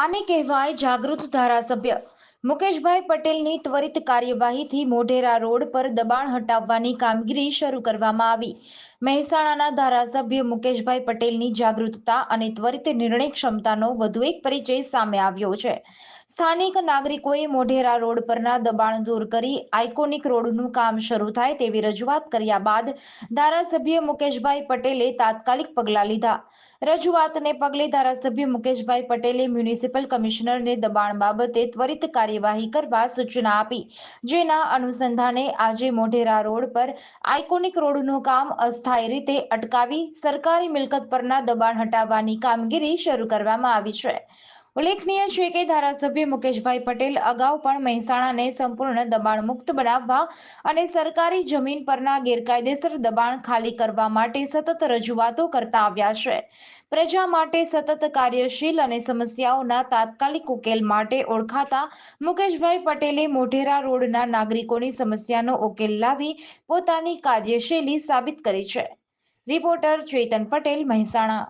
આને કહેવાય જાગૃત ધારાસભ્ય. મુકેશભાઈ પટેલની ત્વરિત કાર્યવાહીથી મોઢેરા રોડ પર દબાણ હટાવવાની કામગીરી શરૂ કરવામાં આવી. મહેસાણાના ધારાસભ્ય મુકેશભાઈ પટેલની જાગૃતતા અને ત્વરિત નિર્ણય ક્ષમતાનો વધુ એક પરિચય સામે આવ્યો છે. સ્થાનિક નાગરિકોએ મોઢેરા રોડ પરના દબાણ દૂર કરી આઇકોનિક રોડનું કામ શરૂ થાય તેવી રજૂઆત કર્યા બાદ ધારાસભ્ય મુકેશભાઈ પટેલે તાત્કાલિક પગલાં લીધા. રજૂઆતને પગલે ધારાસભ્ય મુકેશભાઈ પટેલે મ્યુનિસિપલ કમિશનરને દબાણ બાબતે ત્વરિત કાર્યવાહી કરવા સૂચના આપી, જેના અનુસંધાને આજે મોઢેરા રોડ પર આઇકોનિક રોડનું કામ અસ્થાયી રીતે અટકાવી સરકારી મિલકત પરના દબાણ હટાવવાની કામગીરી શરૂ કરવામાં આવી છે. ઉલ્લેખનીય છે કે ધારાસભ્ય મુકેશભાઈ પટેલ અગાઉ પણ મહેસાણાને સંપૂર્ણ દબાણ મુક્ત બનાવવા અને સરકારી જમીન પરના ગેરકાયદેસર દબાણ ખાલી કરવા માટે સતત રજૂઆતો કરતા આવ્યા છે. પ્રજા માટે સતત કાર્યશીલ અને સમસ્યાઓના તાત્કાલિક ઉકેલ માટે ઓળખાતા મુકેશભાઈ પટેલે મોઢેરા રોડના નાગરિકોની સમસ્યાનો ઉકેલ લાવી પોતાની કાર્યશૈલી સાબિત કરી છે. રિપોર્ટર ચેતન પટેલ, મહેસાણા.